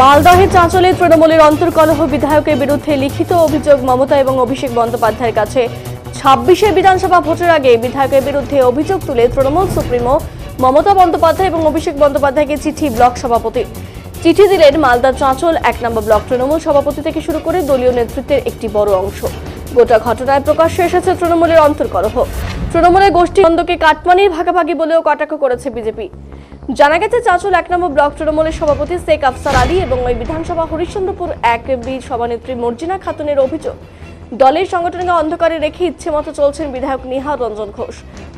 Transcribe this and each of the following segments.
মালদহের চাঁচলে তৃণমূলের অন্তর্কলহ বিধায়কের বিরুদ্ধে লিখিত অভিযোগ মমতা এবং অভিষেক বন্দ্যোপাধ্যায়ের কাছে। ছাব্বিশে বিধানসভা ভোটের আগে বিধায়কের বিরুদ্ধে অভিযোগ তুলে তৃণমূল সুপ্রিমো মমতা বন্দ্যোপাধ্যায় এবং অভিষেক বন্দ্যোপাধ্যায়কে চিঠি ব্লক সভাপতি। চিঠি দিলেন মালদা চাঁচল এক নম্বর ব্লক তৃণমূল সভাপতি থেকে শুরু করে দলীয় নেতৃত্বের একটি বড় অংশ। গোটা ঘটনায় প্রকাশ্যে এসেছে তৃণমূলের অন্তর্কলহ। তৃণমূলের গোষ্ঠী দ্বন্দ্বকে কাটমানির ভাগাভাগি বলেও কটাক্ষ করেছে বিজেপি। জানা গেছে, চাঁচল এক নম্বর ব্লক তৃণমূলের সভাপতি শেখ আফসার আলী এবং ওই বিধানসভা হরিশ্চন্দ্রপুর এক বি সভানেত্রী মর্জিনা খাতুনের অভিযোগ। দলের সংগঠনকে অন্ধকারে রেখে ইচ্ছে মতো চলছেন বিধায়ক নিহার রঞ্জন ঘোষ।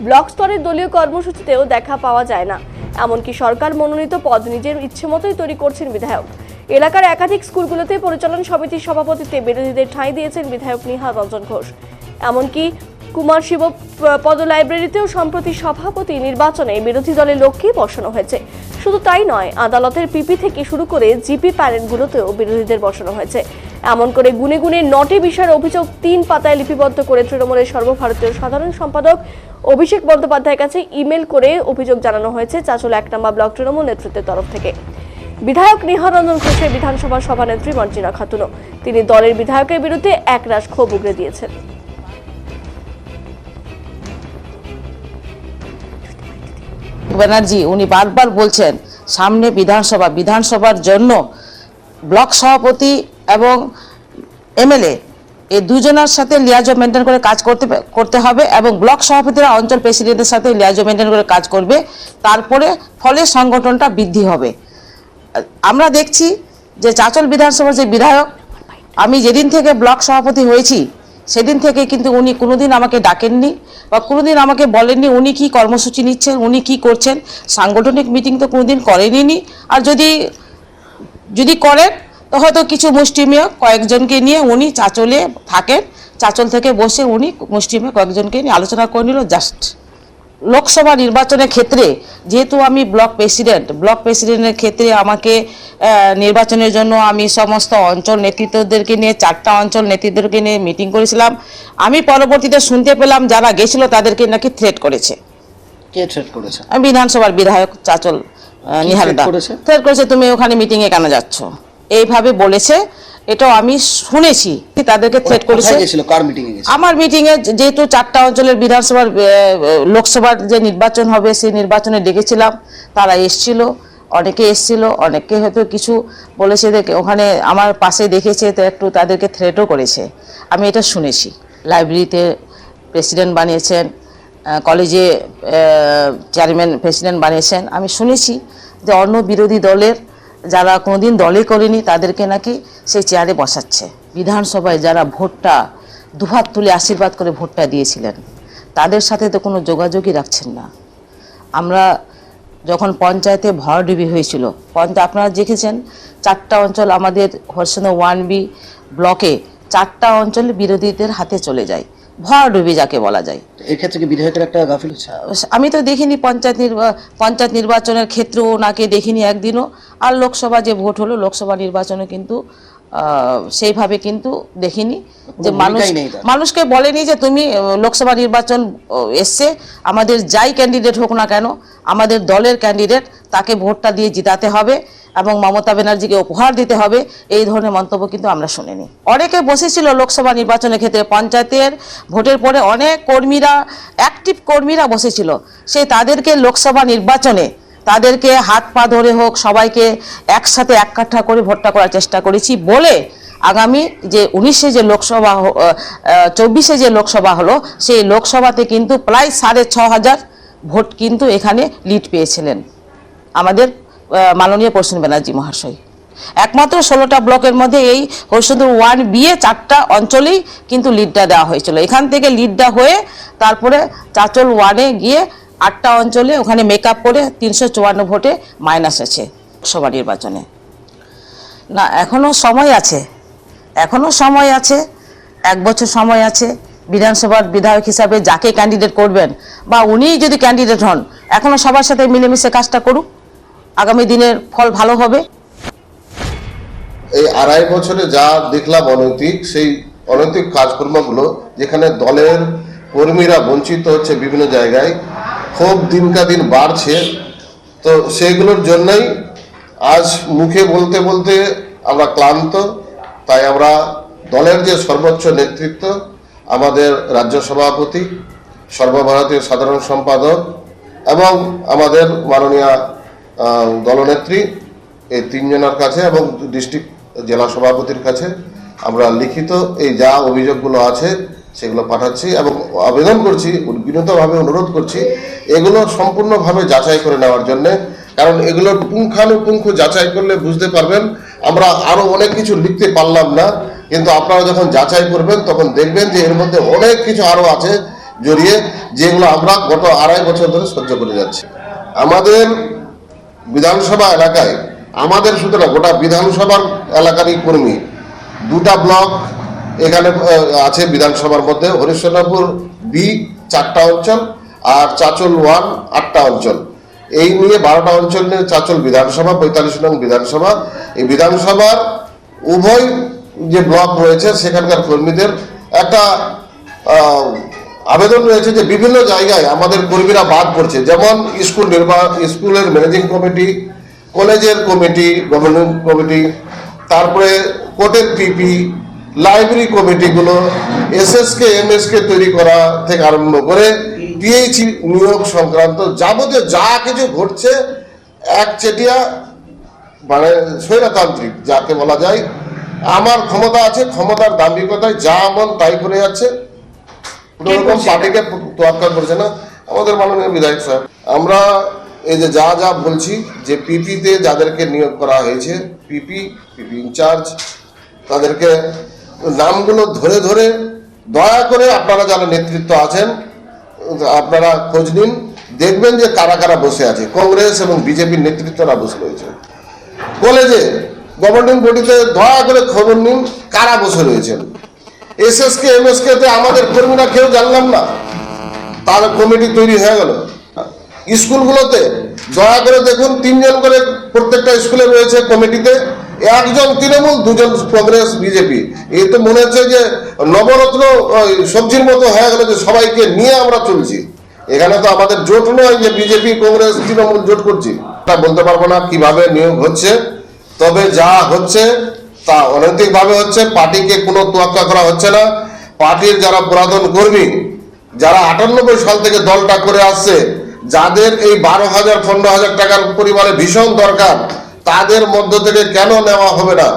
ব্লক স্তরের দলীয় কর্মসূচিতেও দেখা পাওয়া যায় না। এমনকি সরকার মনোনীত পদ নিজের ইচ্ছে মতোই তৈরি করছেন বিধায়ক। এলাকার একাধিক স্কুলগুলোতে পরিচালন সমিতির সভাপতিত্বে বিরোধীদের ঠাঁই দিয়েছেন বিধায়ক নিহার রঞ্জন ঘোষ। এমনকি কুমার শিব পদ লাইব্রেরিতেও সম্প্রতি সভাপতি নির্বাচনে বিরোধী দলের লক্ষ্যেই বসানো হয়েছে। শুধু তাই নয়, আদালতের পিপি থেকে শুরু করে জিপি প্যারেন্টগুলোতেও বিরোধীদের বসানো হয়েছে। এমন করে গুনে গুনে নটি বিষয়ের অভিযোগ তিন পাতায় লিপিবদ্ধ করে তৃণমূলের সর্বভারতীয় সাধারণ সম্পাদক অভিষেক বন্দ্যোপাধ্যায়ের কাছে ইমেল করে অভিযোগ জানানো হয়েছে চাচল এক নম্বর ব্লক তৃণমূল নেতৃত্বের তরফ থেকে। বিধায়ক নিহারঞ্জন ঘোষের বিধানসভা সভানেত্রী মর্জিনা খাতুনও। তিনি দলের বিধায়কের বিরুদ্ধে একরাশ ক্ষোভ উগরে দিয়েছেন। ব্যানার্জি, উনি বারবার বলছেন, সামনে বিধানসভা, বিধানসভার জন্য ব্লক সভাপতি এবং এমএলএ এই দুজনের সাথে লিয়াজো মেনটেন করে কাজ করতে করতে হবে এবং ব্লক সভাপতিরা অঞ্চল প্রেসিডেন্টের সাথে লিয়াজো মেনটেন করে কাজ করবে, তারপরে ফলে সংগঠনটা বৃদ্ধি হবে। আমরা দেখছি যে চাচল বিধানসভার যে বিধায়ক, আমি যেদিন থেকে ব্লক সভাপতি হয়েছি সেদিন থেকে কিন্তু উনি কোনোদিন আমাকে ডাকেননি বা কোনোদিন আমাকে বলেননি উনি কি কর্মসূচি নিচ্ছেন, উনি কি করছেন। সাংগঠনিক মিটিং তো কোনোদিন করেনি আর যদি যদি করেন, তো হয়তো কিছু মুষ্টিমেয় কয়েকজনকে নিয়ে উনি চাচলে থাকেন। চাচল থেকে বসে উনি মুষ্টিমেয় কয়েকজনকে নিয়ে আলোচনা করে নিল, জাস্ট। লোকসভা নির্বাচনের ক্ষেত্রে যেহেতু আমি ব্লক প্রেসিডেন্ট ব্লক প্রেসিডেন্টের ক্ষেত্রে আমাকে নির্বাচনের জন্য আমি সমস্ত অঞ্চল নেতৃত্বদেরকে নিয়ে চারটা অঞ্চল নেতৃত্বদেরকে নিয়ে মিটিং করেছিলাম। আমি পরবর্তীতে শুনতে পেলাম যারা গেছিল তাদেরকে নাকি থ্রেট করেছে। কে ট্রেড করেছে? আমি বিধানসভার বিধায়ক চাচল নিহারদা থ্রেট করেছে? তুমি ওখানে মিটিংয়ে কেন যাচ্ছ? এইভাবে বলেছে এটাও আমি শুনেছি তাদেরকে থ্রেট করেছে। কার মিটিং এ আমার মিটিংয়ে যেহেতু চারটা অঞ্চলের বিধানসভার লোকসভার যে নির্বাচন হবে সেই নির্বাচনে ডেকেছিলাম। তারা এসছিল অনেকে এসছিল অনেকে হয়তো কিছু বলেছে ওখানে আমার পাশে দেখেছে তো একটু তাদেরকে থ্রেটও করেছে। আমি এটা শুনেছি। লাইব্রেরিতে প্রেসিডেন্ট বানিয়েছেন কলেজে চেয়ারম্যান প্রেসিডেন্ট বানিয়েছেন। আমি শুনেছি যে অন্য বিরোধী দলের যারা কোনোদিন দলে করেনি তাদেরকে নাকি সেই চেয়ারে বসাচ্ছে। বিধানসভায় যারা ভোটটা, দুহাত তুলে আশীর্বাদ করে ভোটটা দিয়েছিলেন, তাদের সাথে তো কোনো যোগাযোগই রাখছেন না। আমরা যখন পঞ্চায়েতে ভরডুবি হয়েছিল পঞ্চায়েত আপনারা দেখেছেন, চারটা অঞ্চল আমাদের হর্ষণ ওয়ান বি ব্লকে চারটা অঞ্চল বিরোধীদের হাতে চলে যায়। ভরডুবি যাকে বলা যায়। এক্ষেত্রে কি বিধায়কের একটা গাফিল আমি তো দেখিনি পঞ্চায়েত পঞ্চায়েত নির্বাচনের ক্ষেত্রেও ওনাকে দেখিনি একদিনও। আর লোকসভা যে ভোট হলো লোকসভা নির্বাচনে কিন্তু সেইভাবে কিন্তু দেখিনি। যে মানুষ। মানুষকে বলেনি যে তুমি লোকসভা নির্বাচন এসছে আমাদের যাই ক্যান্ডিডেট হোক না কেন আমাদের দলের ক্যান্ডিডেট তাকে ভোটটা দিয়ে জিতাতে হবে। এবং মমতা ব্যানার্জিকে উপহার দিতে হবে, এই ধরনের মন্তব্য কিন্তু আমরা শুনিনি। অনেকে বসেছিল লোকসভা নির্বাচনের ক্ষেত্রে পঞ্চায়েতের ভোটের পরে অনেক কর্মীরা অ্যাক্টিভ কর্মীরা বসেছিল। সেই তাদেরকে লোকসভা নির্বাচনে তাদেরকে হাত পা ধরে হোক, সবাইকে একসাথে এক কাঠা করে ভোটটা করার চেষ্টা করেছি বলে আগামী যে উনিশে যে লোকসভা চব্বিশে যে লোকসভা হলো, সেই লোকসভাতে কিন্তু প্রায় সাড়ে ছ হাজার ভোট কিন্তু এখানে লিড পেয়েছিলেন। আমাদের মাননীয় প্রসন্ন ব্যানার্জি মহাশয়। একমাত্র ষোলোটা ব্লকের মধ্যে এই হরিশ্চন্দ্র ওয়ান বিয়ে চারটা অঞ্চলেই কিন্তু লিডটা দেওয়া হয়েছিল। এখান থেকে লিডটা হয়ে তারপরে চাচল ওয়ানে গিয়ে আটটা অঞ্চলে ওখানে মেকআপ করে তিনশো চুয়ান্ন ভোটে মাইনাস আছে লোকসভা নির্বাচনে। না এখনও সময় আছে। এখনও সময় আছে, এক বছর সময় আছে। বিধানসভার বিধায়ক হিসাবে যাকে ক্যান্ডিডেট করবেন বা উনিই যদি ক্যান্ডিডেট হন এখনও সবার সাথে মিলেমিশে কাজটা করুক। আগামী দিনের ফল ভালো হবে। এই আড়াই বছরে যা দেখলাম অনৈতিক, সেই অনৈতিক কাজকর্মগুলো যেখানে দলের কর্মীরা বঞ্চিত হচ্ছে বিভিন্ন জায়গায়, ক্ষোভ দিনকা দিন বাড়ছে। তো সেগুলোর জন্যই আজ মুখে বলতে বলতে আমরা ক্লান্ত। তাই আমরা দলের যে সর্বোচ্চ নেতৃত্ব, আমাদের রাজ্য সভাপতি, সর্বভারতীয় সাধারণ সম্পাদক এবং আমাদের মাননীয় দলনেত্রী এই তিনজনের কাছে এবং ডিস্ট্রিক্ট জেলা সভাপতির কাছে আমরা লিখিত এই যা অভিযোগগুলো আছে সেগুলো পাঠাচ্ছি এবং আবেদন করছি, বিনীতভাবে অনুরোধ করছি, এগুলো সম্পূর্ণভাবে যাচাই করে নেওয়ার জন্যে। কারণ এগুলো পুঙ্খানুপুঙ্খ যাচাই করলে বুঝতে পারবেন, আমরা আরও অনেক কিছু লিখতে পারলাম না। কিন্তু আপনারা যখন যাচাই করবেন, তখন দেখবেন যে এর মধ্যে অনেক কিছু আরও আছে জড়িয়ে, যেগুলো আমরা গত আড়াই বছর ধরে সহ্য করে যাচ্ছি। আমাদের বিধানসভা এলাকায়, আমাদের সুতরাং গোটা বিধানসভার এলাকারই কর্মী। দুটা ব্লক এখানে আছে বিধানসভার মধ্যে, হরিশ্চন্দ্রপুর বি চারটা অঞ্চল আর চাচল ওয়ান আটটা অঞ্চল। এই নিয়ে বারোটা অঞ্চল নিয়ে চাচল বিধানসভা, পঁয়তাল্লিশ নং বিধানসভা। এই বিধানসভার উভয় যে ব্লক রয়েছে, সেখানকার কর্মীদের একটা আবেদন রয়েছে যে বিভিন্ন জায়গায় আমাদের কর্মীরা বাদ পড়ছে। যেমন স্কুল নির্বাহ স্কুলের ম্যানেজিং কমিটি, কলেজের কমিটি গভর্নিং কমিটি, তারপরে কোর্টের পিপি লাইব্রেরি কমিটিগুলো, এসএসকে, এমএসকে তৈরি করা থেকে আরম্ভ করে পিএইচি নিয়োগ সংক্রান্ত যাবতীয় যা কিছু ঘটছে একচেটিয়া মানে স্বৈরতান্ত্রিক যাকে বলা যায়। আমার ক্ষমতা আছে, ক্ষমতার দাম্ভিকতায় যা মন তাই করে যাচ্ছে। কোনো রকম পার্টিকে তোয়াক্কা করছে না? আমাদের মাননীয় বিধায়ক সাহেব আমরা এই যে যা যা বলছি যে পিপিতে যাদেরকে নিয়োগ করা হয়েছে পিপি পিপি ইনচার্জ তাদেরকে নামগুলো ধরে ধরে দয়া করে আপনারা যারা নেতৃত্ব আছেন আপনারা খোঁজ নিন। দেখবেন যে কারা কারা বসে আছে। কংগ্রেস এবং বিজেপির নেতৃত্বরা বসে রয়েছে। কলেজে গভর্নিং বডিতে দয়া করে খবর নিন কারা বসে রয়েছেন। এসএসকে এমএসকে তে আমাদের কর্মীরা কেউ জানলাম না। তার কমিটি তৈরি হয়ে গেল। স্কুলগুলোতে দয়া করে দেখুন, তিনজন করে প্রত্যেকটা স্কুলে রয়েছে কমিটিতে। একজন তৃণমূল, দুজন কংগ্রেস বিজেপি। এই তো মনে হচ্ছে যে নবরত্ন সবজির মতো হয়ে গেল যে সবাইকে নিয়ে আমরা চলছি। এখানে তো আমাদের জোট নয় যে বিজেপি, কংগ্রেস, তৃণমূল জোট করছি। তা বলতে পারব না কীভাবে নিয়োগ হচ্ছে। তবে যা হচ্ছে তা অনৈতিকভাবে হচ্ছে পার্টিকে কোনো তোয়াক্কা করা হচ্ছে না। পার্টির যারা পুরাতন কর্মী, যারা আটানব্বই সাল থেকে দলটা করে আসছে, যাদের এই বারো হাজার, পনেরো হাজার টাকার পরিমাণে ভীষণ দরকার, তাদের মধ্য থেকে কেন নেওয়া হবে না?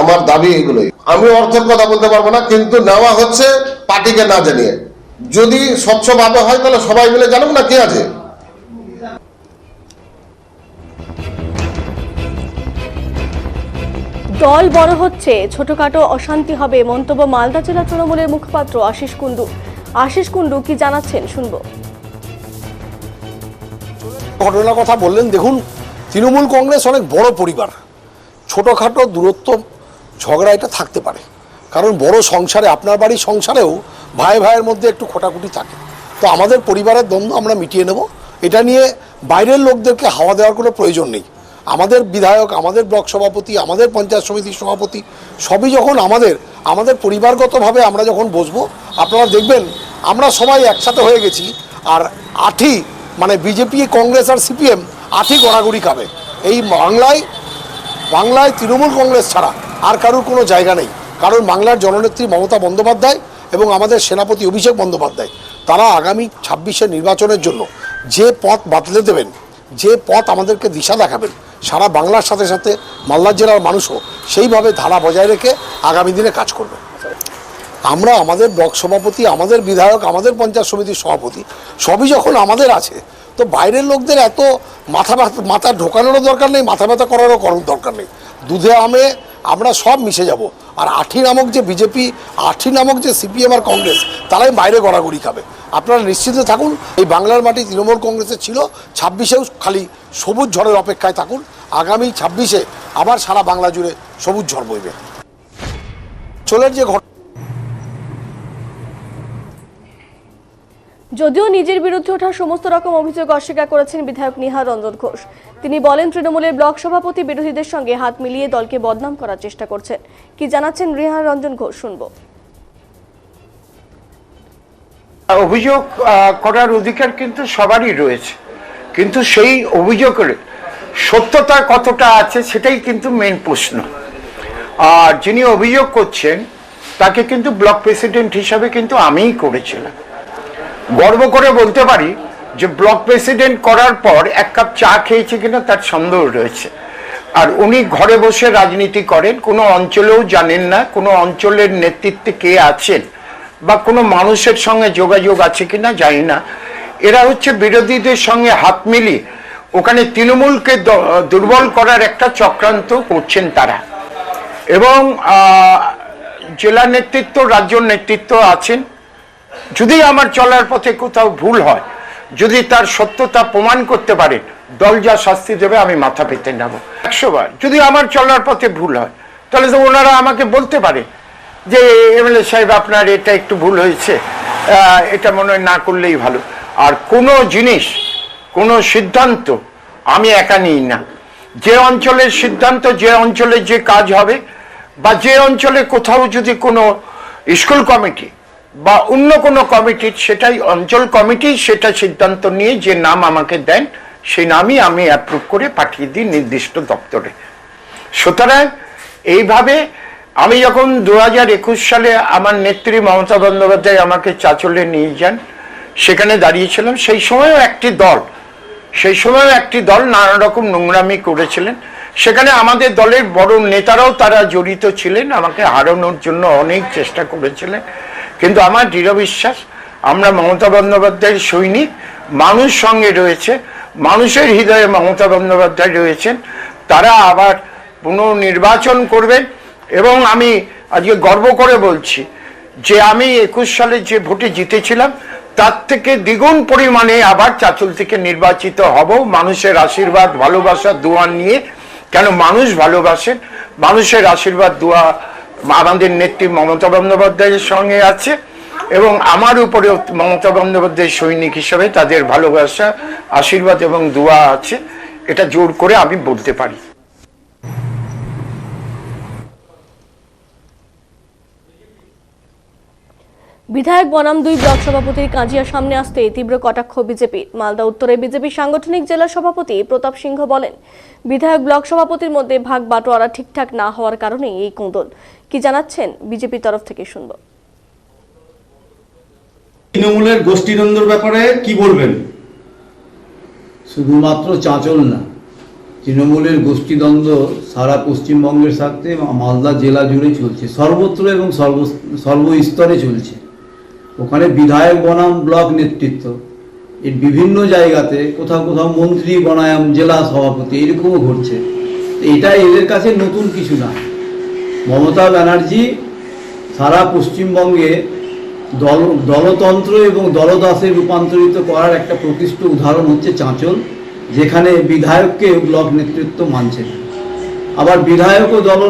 আমার দাবি এগুলোই। আমি অর্থের কথা বলতে পারব না, কিন্তু নেওয়া হচ্ছে পার্টিকে না জানিয়ে। যদি স্বচ্ছভাবে হয়, তাহলে সবাই মিলে জানুক না কে আছে। দল বড় হচ্ছে। ছোটখাটো অশান্তি হবে মন্তব্য মালদা জেলা তৃণমূলের মুখপাত্র আশিস কুণ্ডু। আশিস কুণ্ডু কি জানাচ্ছেন? শুনব। ঘটনার কথা বললেন, দেখুন, তৃণমূল কংগ্রেস অনেক বড় পরিবার। ছোটোখাটো দূরত্ব, ঝগড়া এটা থাকতে পারে। কারণ বড় সংসারে, আপনার বাড়ির সংসারেও ভাই ভাইয়ের মধ্যে একটু খোটাখুটি থাকে। তো আমাদের পরিবারের দ্বন্দ্ব আমরা মিটিয়ে নেব। এটা নিয়ে বাইরের লোকদেরকে হাওয়া দেওয়ার কোনো প্রয়োজন নেই। আমাদের বিধায়ক, আমাদের ব্লক সভাপতি, আমাদের পঞ্চায়েত সমিতির সভাপতি, সবই যখন আমাদের আমাদের পরিবারগতভাবে আমরা যখন বসবো, আপনারা দেখবেন আমরা সবাই একসাথে হয়ে গেছি, আর আঠি মানে বিজেপি, কংগ্রেস আর সিপিএম, আঠি গড়াগড়ি খাবে। এই বাংলায় বাংলায় তৃণমূল কংগ্রেস ছাড়া আর কারোর কোনো জায়গা নেই। কারণ বাংলার জননেত্রী মমতা বন্দ্যোপাধ্যায় এবং আমাদের সেনাপতি অভিষেক বন্দ্যোপাধ্যায়, তারা আগামী ছাব্বিশের নির্বাচনের জন্য যে পথ বাতলে দেবেন, যে পথ আমাদেরকে দিশা দেখাবেন সারা বাংলার সাথে সাথে মালদা জেলার মানুষও সেইভাবে ধারা বজায় রেখে আগামী দিনে কাজ করবে। আমরা আমাদের ব্লক সভাপতি, আমাদের বিধায়ক, আমাদের পঞ্চায়েত সমিতির সভাপতি, সবই যখন আমাদের আছে, তো বাইরের লোকদের এত মাথা মাথা ঢোকানোরও দরকার নেই, মাথা ব্যথা করারও করার দরকার নেই। দুধে, আমে আমরা সব মিশে যাব। আর আঠি নামক যে বিজেপি, আঠি নামক যে সিপিএম আর কংগ্রেস, তারাই বাইরে গড়াগড়ি খাবে। আপনারা নিশ্চিত থাকুন, এই বাংলার মাটি তৃণমূল কংগ্রেসের ছিল, ছাব্বিশেও খালি সবুজ ঝড়ের অপেক্ষায় থাকুন, আগামী ছাব্বিশে আবার সারা বাংলা জুড়ে সবুজ ঝড় বইবে। চলের যে ঘটনা যদিও নিজের বিরুদ্ধে ওঠা সমস্ত রকম অভিযোগ অস্বীকার করেছেন বিধায়ক নিহার রঞ্জন ঘোষ। তিনি বলেন, তৃণমূলের ব্লক সভাপতি বিরোধীদের সঙ্গে হাত মিলিয়ে দলকে বদনাম করার চেষ্টা করছেন। কি জানাচ্ছেন নিহার রঞ্জন ঘোষ, শুনব। অভিযোগ করার অধিকার কিন্তু সবারই রয়েছে। কিন্তু সেই অভিযোগের সত্যতা কতটা আছে সেটাই কিন্তু মেন প্রশ্ন। আর যিনি অভিযোগ করছেন, তাকে কিন্তু ব্লক প্রেসিডেন্ট হিসাবে কিন্তু আমিই করেছিলাম। গর্ব করে বলতে পারি যে ব্লক প্রেসিডেন্ট করার পর এক কাপ চা খেয়েছে কিনা তার সন্দেহ রয়েছে। আর উনি ঘরে বসে রাজনীতি করেন, কোনো অঞ্চলেও জানেন না, কোনো অঞ্চলের নেতৃত্বে কে আছেন বা কোনো মানুষের সঙ্গে যোগাযোগ আছে কিনা জানি না। এরা হচ্ছে বিরোধীদের সঙ্গে হাত মিলিয়ে ওখানে তৃণমূলকে দুর্বল করার একটা চক্রান্ত করছেন তারা। এবং জেলা নেতৃত্ব, রাজ্য নেতৃত্ব আছেন। যদি আমার চলার পথে কোথাও ভুল হয়, যদি তার সত্যতা প্রমাণ করতে পারেন দল যা শাস্তি দেবে আমি মাথা পেতে নেব। একশো বার যদি আমার চলার পথে ভুল হয়, তাহলে তো ওনারা আমাকে বলতে পারে যে এমএলএ সাহেব, আপনার এটা একটু ভুল হয়েছে। এটা মনে হয় না করলেই ভালো। আর কোনো জিনিস, কোনো সিদ্ধান্ত আমি একা নিই না। যে অঞ্চলের সিদ্ধান্ত, যে অঞ্চলে যে কাজ হবে, বা যে অঞ্চলে কোথাও যদি কোনো স্কুল কমিটি বা অন্য কোনো কমিটির সেটাই অঞ্চল কমিটি, সেটা সিদ্ধান্ত নিয়ে যে নাম আমাকে দেন সেই নামই আমি অ্যাপ্রুভ করে পাঠিয়ে দিই নির্দিষ্ট দপ্তরে। সুতরাং, এইভাবে আমি যখন দু হাজার একুশ সালে আমার নেত্রী মমতা বন্দ্যোপাধ্যায় আমাকে চাচলে নিয়ে যান, সেখানে দাঁড়িয়েছিলাম, সেই সময়ও একটি দল, সেই সময়ও একটি দল নানা রকম নোংরামি করেছিলেন। সেখানে আমাদের দলের বড় নেতারাও তারা জড়িত ছিলেন, আমাকে হারানোর জন্য অনেক চেষ্টা করেছিলেন। কিন্তু আমার দৃঢ় বিশ্বাস, আমরা মমতা বন্দ্যোপাধ্যায়ের সৈনিক, মানুষ সঙ্গে রয়েছে, মানুষের হৃদয়ে মমতা বন্দ্যোপাধ্যায় রয়েছেন, তারা আবার পুনর্নির্বাচন করবেন। এবং আমি আজকে গর্ব করে বলছি যে আমি একুশ সালে যে ভোটে জিতেছিলাম, তার থেকে দ্বিগুণ পরিমাণে আবার চাচল থেকে নির্বাচিত হব। মানুষের আশীর্বাদ, ভালোবাসা, দোয়া নিয়ে কেন মানুষ ভালোবাসেন? মানুষের আশীর্বাদ, দোয়া আমাদের নেত্রী মমতা বন্দ্যোপাধ্যায়ের সঙ্গে আছে এবং আমার উপরেও মমতা বন্দ্যোপাধ্যায়ের সৈনিক হিসেবে তাদের ভালোবাসা, আশীর্বাদ এবং দোয়া আছে। এটা জোর করে আমি বলতে পারি। বিধায়ক বনাম দুই ব্লক সভাপতির কাজিয়া সামনে আসতে তীব্র কটাক্ষ বিজেপির মালদা উত্তরে বিজেপি সাংগঠনিক জেলা সভাপতি প্রতাপ সিংহ বলেন বিধায়ক ব্লক সভাপতির মধ্যে ভাগ বাটোয়ারা ঠিকঠাক না হওয়ার কারণে এই কোঁদল কি জানাচ্ছেন বিজেপির তরফ থেকে শুনব। তৃণমূলের গোষ্ঠীদ্বন্দ্বর ব্যাপারে কি বলবেন? শুধুমাত্র চাঁচল না তৃণমূলের গোষ্ঠীদ্বন্দ্ব সারা পশ্চিমবঙ্গের সাথে মালদা জেলা জুড়ে চলছে। সর্বত্র এবং সর্ব সর্বস্তরে চলছে। ওখানে বিধায়ক বনাম ব্লক নেতৃত্ব। এর বিভিন্ন জায়গাতে কোথাও কোথাও মন্ত্রী বনায়াম, জেলা সভাপতি, এরকমও ঘটছে। এটা এদের কাছে নতুন কিছু না। মমতা ব্যানার্জি সারা পশ্চিমবঙ্গে দল, দলতন্ত্র এবং দলদাসে রূপান্তরিত করার একটা প্রকৃষ্ট উদাহরণ হচ্ছে চাঁচল, যেখানে বিধায়ককে ব্লক নেতৃত্ব মানছে না আবার বিধায়কও দল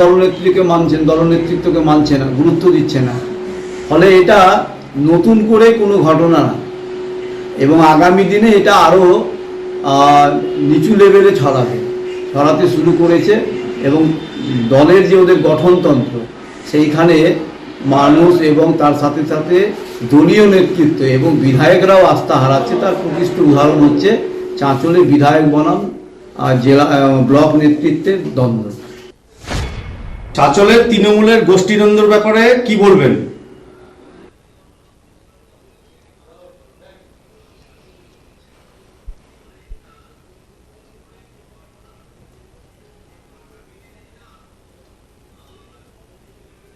দলনেত্রীকে মানছেন, দলনেতৃত্বকে মানছে না, গুরুত্ব দিচ্ছে না। ফলে এটা নতুন করে কোনো ঘটনা না। এবং আগামী দিনে এটা আরও নিচু লেভেলে ছড়াবে। ছড়াতে শুরু করেছে এবং দলের যে ওদের গঠনতন্ত্র, সেইখানে মানুষ এবং তার সাথে সাথে দলীয় নেতৃত্ব এবং বিধায়করাও আস্থা হারাচ্ছে। তার প্রকৃষ্ট উদাহরণ হচ্ছে চাঁচলে বিধায়ক বনাম জেলা ব্লক নেতৃত্বের দ্বন্দ্ব। চাঁচলের তৃণমূলের গোষ্ঠীদ্বন্দ্বর ব্যাপারে কি বলবেন?